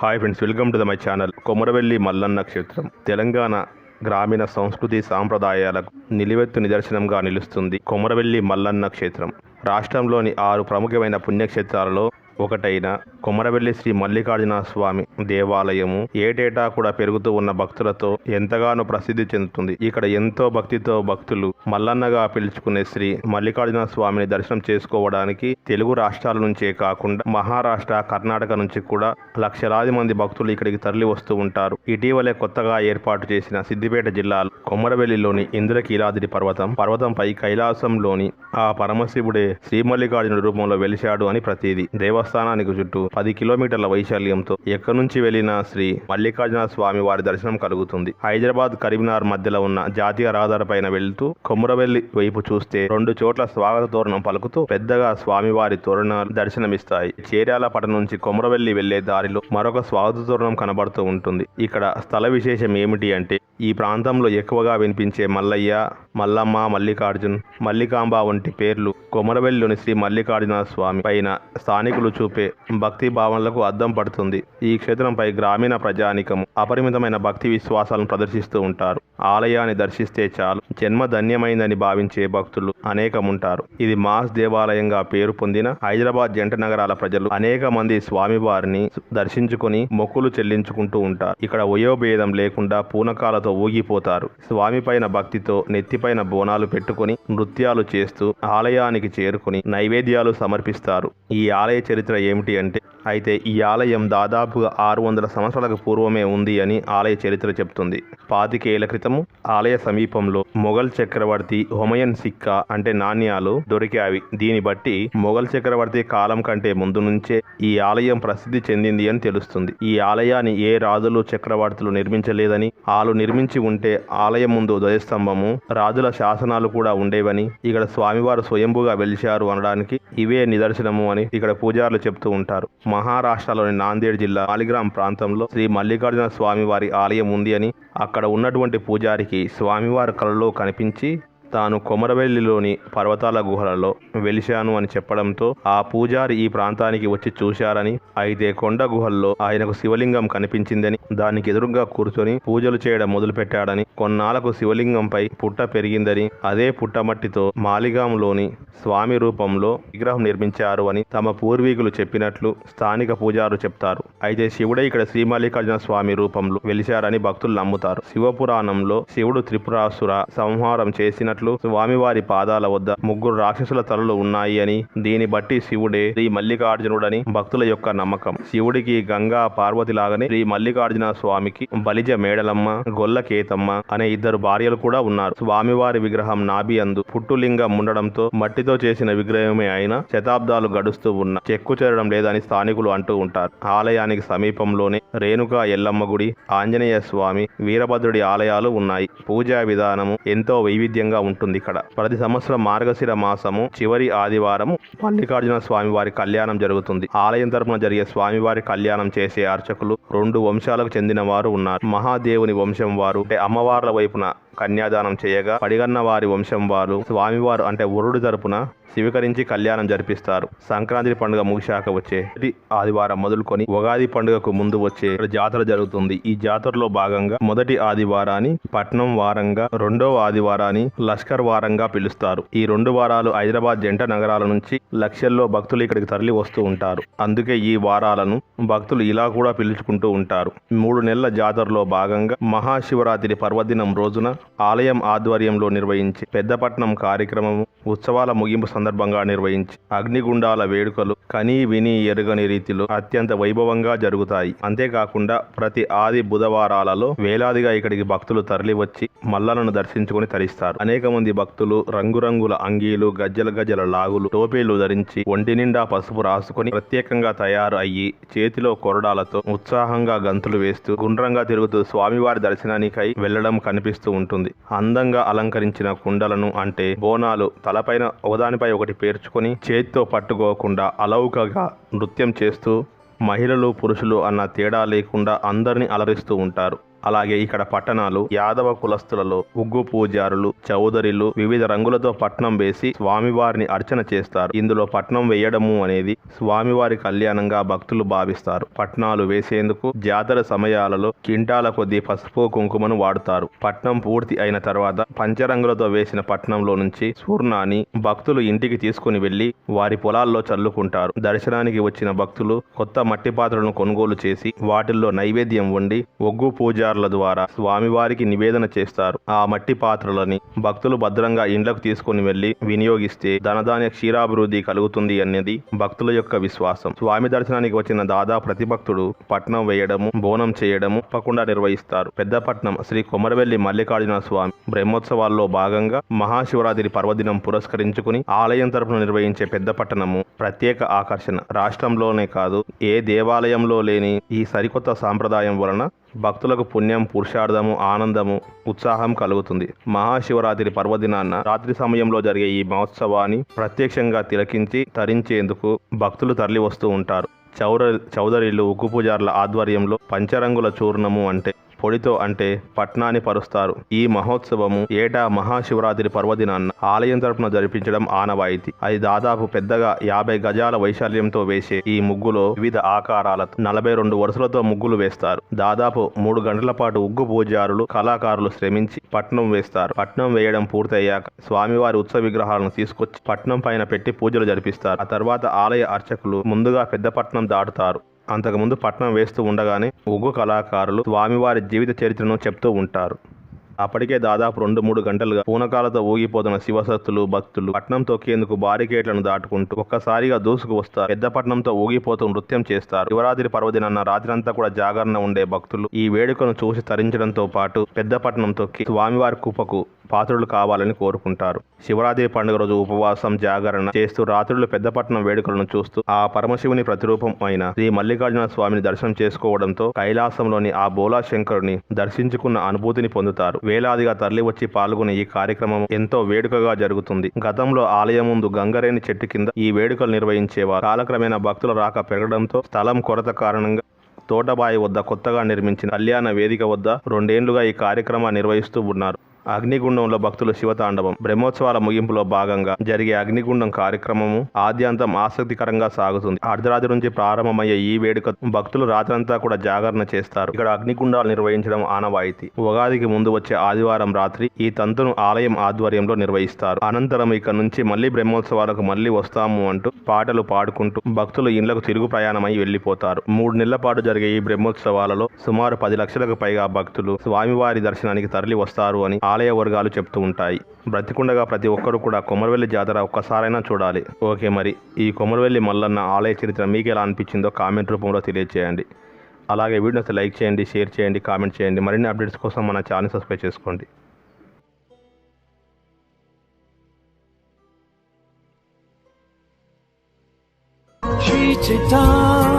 Hi friends welcome to the my channel Komaravelli Mallanna క్షేత్రం. తెలంగాణ గ్రామీణ సంస్కృతి సాంప్రదాయాలకు నిలువెత్తు నిదర్శనంగా నిలుస్తుంది కొమరవెల్లి మల్లన్న క్షేత్రం. రాష్ట్రంలోని ఆరు ప్రముఖమైన పుణ్యక్షేత్రాలలో ఒకటైన కొమరవెల్లి శ్రీ మల్లికార్జున స్వామి దేవాలయము ఏటేటా కూడా పెరుగుతూ ఉన్న భక్తులతో ఎంతగానో ప్రసిద్ధి చెందుతుంది. ఇక్కడ ఎంతో భక్తితో భక్తులు మల్లన్నగా పిలుచుకునే శ్రీ మల్లికార్జున స్వామిని దర్శనం చేసుకోవడానికి తెలుగు రాష్ట్రాల నుంచే కాకుండా మహారాష్ట్ర కర్ణాటక నుంచి కూడా లక్షలాది మంది భక్తులు ఇక్కడికి తరలి వస్తూ ఉంటారు. ఇటీవలే కొత్తగా ఏర్పాటు చేసిన సిద్దిపేట జిల్లాలో కొమరవెల్లిలోని ఇంద్రకీలాద్రి పర్వతం పర్వతంపై కైలాసంలోని ఆ పరమశివుడే శ్రీ మల్లికార్జునుడి రూపంలో వెలిశాడు అని ప్రతీది. దేవస్థానానికి చుట్టూ పది కిలోమీటర్ల వైశాల్యంతో ఎక్కడి నుంచి వెళ్ళినా శ్రీ మల్లికార్జున స్వామి వారి దర్శనం కలుగుతుంది. హైదరాబాద్ కరీంనగర్ మధ్యలో ఉన్న జాతీయ రహదారి పైన వెళ్తూ కొమురవెల్లి వైపు చూస్తే రెండు చోట్ల స్వాగత తోరణం పలుకుతూ పెద్దగా స్వామివారి తోరణాలు దర్శనమిస్తాయి. చేర్యాల పట్టణం నుంచి కొమురవెల్లి వెళ్ళే దారిలో మరొక స్వాగత తోరణం కనబడుతూ ఉంటుంది. ఇక్కడ స్థల విశేషం ఏమిటి అంటే ఈ ప్రాంతంలో ఎక్కువగా వినిపించే మల్లయ్య మల్లమ్మ మల్లికార్జున్ మల్లికాంబ వంటి పేర్లు కొమరవెల్లిలోని శ్రీ మల్లికార్జున స్వామి పైన స్థానికులు చూపే భక్తి భావనలకు అద్దం పడుతుంది. ఈ క్షేత్రంపై గ్రామీణ ప్రజానికము అపరిమితమైన భక్తి విశ్వాసాలను ప్రదర్శిస్తూ ఉంటారు. ఆలయాన్ని దర్శిస్తే చాలు. జన్మ ధన్యమైందని భావించే భక్తులు అనేకముంటారు. ఇది మాస్ దేవాలయంగా పేరు పొందిన హైదరాబాద్ జంట నగరాల ప్రజలు అనేక మంది స్వామివారిని దర్శించుకొని మొక్కులు చెల్లించుకుంటూ ఉంటారు. ఇక్కడ వయోభేదం లేకుండా పూనకాలతో ఊగిపోతారు. స్వామి పైన భక్తితో నెత్తిపైన బోనాలు పెట్టుకొని నృత్యాలు చేస్తూ ఆలయానికి చేరుకుని నైవేద్యాలు సమర్పిస్తారు. ఈ ఆలయ చరిత్ర ఏమిటి అంటే అయితే ఈ ఆలయం దాదాపుగా ఆరు వందల సంవత్సరాలకు పూర్వమే ఉంది అని ఆలయ చరిత్ర చెప్తుంది. పాతికేళ్ళ క్రితము ఆలయ సమీపంలో మొఘల్ చక్రవర్తి హుమయన్ సిక్కా అంటే నాణ్యాలు దొరికావి. దీని బట్టి మొఘల్ చక్రవర్తి కాలం కంటే ముందు నుంచే ఈ ఆలయం ప్రసిద్ధి చెందింది అని తెలుస్తుంది. ఈ ఆలయాన్ని ఏ రాజులు చక్రవర్తులు నిర్మించలేదని ఆలు నిర్మించి ఉంటే ఆలయం ముందు ధ్వజస్తంభము రాజుల శాసనాలు కూడా ఉండేవని ఇక్కడ స్వామివారు స్వయంభుగా వెలిచారు అనడానికి ఇవే నిదర్శనము అని ఇక్కడ పూజారులు చెప్తూ ఉంటారు. మహారాష్ట్రలోని నాందేడ్ జిల్లా మాలిగ్రామ్ ప్రాంతంలో శ్రీ మల్లికార్జున స్వామి వారి ఆలయం ఉంది అని అక్కడ ఉన్నటువంటి పూజారికి స్వామివారి కలలో కనిపించి తాను కొమరవెల్లిలోని పర్వతాల గుహలలో వెలిశాను అని చెప్పడంతో ఆ పూజారి ఈ ప్రాంతానికి వచ్చి చూశారని అయితే కొండ గుహల్లో ఆయనకు శివలింగం కనిపించిందని దానికి ఎదురుగా కూర్చొని పూజలు చేయడం మొదలుపెట్టాడని కొన్నాళ్ళకు శివలింగంపై పుట్ట పెరిగిందని అదే పుట్టమట్టితో మాలిగాంలోని స్వామి రూపంలో విగ్రహం నిర్మించారు అని తమ పూర్వీకులు చెప్పినట్లు స్థానిక పూజారు చెప్తారు. అయితే శివుడే ఇక్కడ శ్రీ మల్లికార్జున స్వామి రూపంలో వెలిశారని భక్తులు నమ్ముతారు. శివపురాణంలో శివుడు త్రిపురాసుర సంహారం చేసినట్లు స్వామివారి పాదాల వద్ద ముగ్గురు రాక్షసుల తలలు ఉన్నాయి అని దీని బట్టి శివుడే శ్రీ మల్లికార్జునుడని భక్తుల యొక్క నమ్మకం. శివుడికి గంగా పార్వతి లాగానే శ్రీ మల్లికార్జున స్వామికి బలిజ మేడలమ్మ గొల్ల కేతమ్మ అనే ఇద్దరు భార్యలు కూడా ఉన్నారు. స్వామివారి విగ్రహం నాభి అందు పుట్టులింగం ఉండడంతో మట్టితో చేసిన విగ్రహమే అయినా శతాబ్దాలు గడుస్తూ ఉన్న చెక్కు చేరడం లేదని స్థానికులు అంటూ ఉంటారు. ఆలయానికి సమీపంలోనే రేణుకా ఎల్లమ్మ గుడి ఆంజనేయ స్వామి వీరభద్రుడి ఆలయాలు ఉన్నాయి. పూజా విధానము ఎంతో వైవిధ్యంగా ఉంటుంది ఇక్కడ ప్రతి సంవత్సరం మార్గశిర మాసము చివరి ఆదివారం మల్లికార్జున స్వామివారి కళ్యాణం జరుగుతుంది. ఆలయం తరపున జరిగే స్వామివారి కళ్యాణం చేసే అర్చకులు రెండు వంశాలకు చెందిన వారు ఉన్నారు. మహాదేవుని వంశం వారు అంటే అమ్మవార్ల వైపున కన్యాదానం చేయగా పడిగన్న వారి వంశం వారు స్వామివారు అంటే ఉరుడు తరపున స్వీకరించి కళ్యాణం జరిపిస్తారు. సంక్రాంతి పండుగ ముగిశాక వచ్చే ఆదివారం మొదలుకొని ఉగాది పండుగకు ముందు వచ్చే జాతర జరుగుతుంది. ఈ జాతరలో భాగంగా మొదటి ఆదివారాన్ని పట్నం వారంగా రెండవ ఆదివారాన్ని లష్కర్ వారంగా పిలుస్తారు. ఈ రెండు వారాలు హైదరాబాద్ జంట నగరాల నుంచి లక్షల్లో భక్తులు ఇక్కడికి తరలి వస్తూ ఉంటారు. అందుకే ఈ వారాలను భక్తులు ఇలా కూడా పిలుచుకుంటూ ఉంటారు. మూడు నెలల జాతరలో భాగంగా మహాశివరాత్రి పర్వదినం రోజున ఆలయం ఆధ్వర్యంలో నిర్వహించి పెద్దపట్నం కార్యక్రమము ఉత్సవాల ముగింపు సందర్భంగా నిర్వహించి అగ్నిగుండాల వేడుకలు కనీ విని ఎరుగని రీతిలో అత్యంత వైభవంగా జరుగుతాయి. అంతేకాకుండా ప్రతి ఆది బుధవారాలలో వేలాదిగా ఇక్కడికి భక్తులు తరలి వచ్చి మల్లలను దర్శించుకుని తరిస్తారు. అనేక మంది భక్తులు రంగురంగుల అంగీలు గజ్జల గజ్జల లాగులు టోపీలు ధరించి ఒంటి నిండా పసుపు రాసుకొని ప్రత్యేకంగా తయారు అయ్యి చేతిలో కొరడాలతో ఉత్సాహంగా గంతులు వేస్తూ గుండ్రంగా తిరుగుతూ స్వామివారి దర్శనానికై వెళ్ళడం కనిపిస్తూ ఉంటుంది. అందంగా అలంకరించిన కుండలను అంటే బోనాలు తలపైన ఒకదానిపై ఒకటి పేర్చుకొని చేతితో పట్టుకోకుండా అలౌకగా నృత్యం చేస్తూ మహిళలు పురుషులు అన్న తేడా లేకుండా అందరినీ అలరిస్తూ ఉంటారు. అలాగే ఇక్కడ పట్టణాలు యాదవ కులస్తులలో ఉగ్గు పూజారులు చౌదరిలు వివిధ రంగులతో పట్నం వేసి స్వామివారిని అర్చన చేస్తారు. ఇందులో పట్నం వేయడము అనేది స్వామివారి కళ్యాణంగా భక్తులు భావిస్తారు. పట్నాలు వేసేందుకు జాతర సమయాలలో కింటాల కొద్దీ పసుపు కుంకుమను వాడుతారు. పట్నం పూర్తి అయిన తర్వాత పంచరంగులతో వేసిన పట్నంలో నుంచి సూర్ణాన్ని భక్తులు ఇంటికి తీసుకుని వెళ్ళి వారి పొలాల్లో చల్లుకుంటారు. దర్శనానికి వచ్చిన భక్తులు కొత్త మట్టి పాత్రలను కొనుగోలు చేసి వాటిల్లో నైవేద్యం వండి ఒగ్గు పూజారుల ద్వారా స్వామివారికి నివేదన చేస్తారు. ఆ మట్టి పాత్రలని భక్తులు భద్రంగా ఇండ్లకు తీసుకుని వెళ్ళి వినియోగిస్తే ధనధాన్య క్షీరాభివృద్ధి కలుగుతుంది అనేది భక్తుల యొక్క విశ్వాసం. స్వామి దర్శనానికి వచ్చిన దాదా ప్రతి భక్తుడు పట్నం వేయడము బోనం చేయడము తప్పకుండా నిర్వహిస్తారు. పెద్దపట్నం శ్రీ కొమరవెల్లి మల్లికార్జున స్వామి బ్రహ్మోత్సవాల్లో భాగంగా మహాశివరాత్రి పర్వదినం పురస్కరించుకుని ఆలయం తరపున నిర్వహించే పెద్ద పట్టణము ప్రత్యేక ఆకర్షణ. రాష్ట్రంలోనే కాదు ఏ దేవాలయంలో లేని ఈ సరికొత్త సాంప్రదాయం వలన భక్తులకు పుణ్యం పురుషార్థము ఆనందము ఉత్సాహం కలుగుతుంది. మహాశివరాత్రి పర్వదినాన్న రాత్రి సమయంలో జరిగే ఈ మహోత్సవాన్ని ప్రత్యక్షంగా తిలకించి తరించేందుకు భక్తులు తరలి వస్తూ ఉంటారు. చౌర చౌదరిలు ఉగ్గు పూజార్ల ఆధ్వర్యంలో పంచరంగుల చూర్ణము అంటే పొడితో అంటే పట్నాన్ని పరుస్తారు. ఈ మహోత్సవము ఏటా మహాశివరాత్రి పర్వదినాన్న ఆలయం తరపున జరిపించడం ఆనవాయితీ. అది దాదాపు పెద్దగా యాభై గజాల వైశాల్యంతో వేసే ఈ ముగ్గులో వివిధ ఆకారాలతో నలభై రెండు వరుసలతో ముగ్గులు వేస్తారు. దాదాపు మూడు గంటల పాటు ఉగ్గు పూజారులు కళాకారులు శ్రమించి పట్నం వేస్తారు. పట్నం వేయడం పూర్తయ్యాక స్వామివారి ఉత్సవ విగ్రహాలను తీసుకొచ్చి పట్నం పైన పెట్టి పూజలు జరిపిస్తారు. ఆ తర్వాత ఆలయ అర్చకులు ముందుగా పెద్ద పట్నం దాటుతారు. అంతకుముందు పట్నం వేస్తూ ఉండగానే ఉగ్గు కళాకారులు స్వామివారి జీవిత చరిత్రను చెప్తూ ఉంటారు. అప్పటికే దాదాపు రెండు మూడు గంటలుగా పూనకాలతో ఊగిపోతున్న శివసత్తులు భక్తులు పట్నం తొక్కేందుకు బారికేట్లను దాటుకుంటూ ఒక్కసారిగా దూసుకు వస్తారు. పెద్దపట్నంతో ఊగిపోతూ నృత్యం చేస్తారు. శివరాత్రి పర్వదినాన్న రాత్రంతా కూడా జాగరణ ఉండే భక్తులు ఈ వేడుకను చూసి తరించడంతో పాటు పెద్దపట్నం తొక్కి స్వామివారి కుప్పకు పాత్రులు కావాలని కోరుకుంటారు. శివరాత్రి పండుగ రోజు ఉపవాసం జాగరణ చేస్తూ రాత్రులు పెద్దపట్నం వేడుకలను చూస్తూ ఆ పరమశివుని ప్రతిరూపం అయిన శ్రీ మల్లికార్జున స్వామిని దర్శనం చేసుకోవడంతో కైలాసంలోని ఆ బోలా శంకరుని దర్శించుకున్న అనుభూతిని పొందుతారు. వేలాదిగా తరలి వచ్చి పాల్గొనే ఈ కార్యక్రమం ఎంతో వేడుకగా జరుగుతుంది. గతంలో ఆలయం ముందు గంగరేని చెట్టు కింద ఈ వేడుకలు నిర్వహించేవారు. కాలక్రమేణా భక్తుల రాక పెరగడంతో స్థలం కొరత కారణంగా తోటబాయి వద్ద కొత్తగా నిర్మించిన కళ్యాణ వేదిక వద్ద రెండేండ్లుగా ఈ కార్యక్రమాన్ని నిర్వహిస్తూ ఉన్నారు. అగ్నిగుండంలో భక్తుల శివతాండవం. బ్రహ్మోత్సవాల ముగింపులో భాగంగా జరిగే అగ్నిగుండం కార్యక్రమము ఆద్యంతం ఆసక్తికరంగా సాగుతుంది. అర్ధరాత్రి నుంచి ప్రారంభమయ్యే ఈ వేడుక భక్తులు రాత్రంతా కూడా జాగరణ చేస్తారు. ఇక్కడ అగ్నిగుండాలు నిర్వహించడం ఆనవాయితీ. ఉగాదికి ముందు వచ్చే ఆదివారం రాత్రి ఈ తంతును ఆలయం ఆధ్వర్యంలో నిర్వహిస్తారు. అనంతరం ఇక్కడ నుంచి మళ్ళీ బ్రహ్మోత్సవాలకు మళ్ళీ వస్తాము అంటూ పాటలు పాడుకుంటూ భక్తులు ఇండ్లకు తిరుగు ప్రయాణమై వెళ్ళిపోతారు మూడు నెలల పాటు జరిగే ఈ బ్రహ్మోత్సవాలలో సుమారు పది లక్షలకు పైగా భక్తులు స్వామివారి దర్శనానికి తరలి వస్తారు అని ఆలయ వర్గాలు చెప్తూ ఉంటాయి. బ్రతికుండగా ప్రతి ఒక్కరు కూడా కొమరవెల్లి జాతర ఒక్కసారైనా చూడాలి. ఓకే మరి ఈ కొమరవెల్లి మల్లన్న ఆలయ చరిత్ర మీకు ఎలా అనిపించిందో కామెంట్ రూపంలో తెలియజేయండి అలాగే వీడియోస్ లైక్ చేయండి షేర్ చేయండి కామెంట్ చేయండి. మరిన్ని అప్డేట్స్ కోసం మన ఛానల్ సబ్స్క్రైబ్ చేసుకోండి. Shri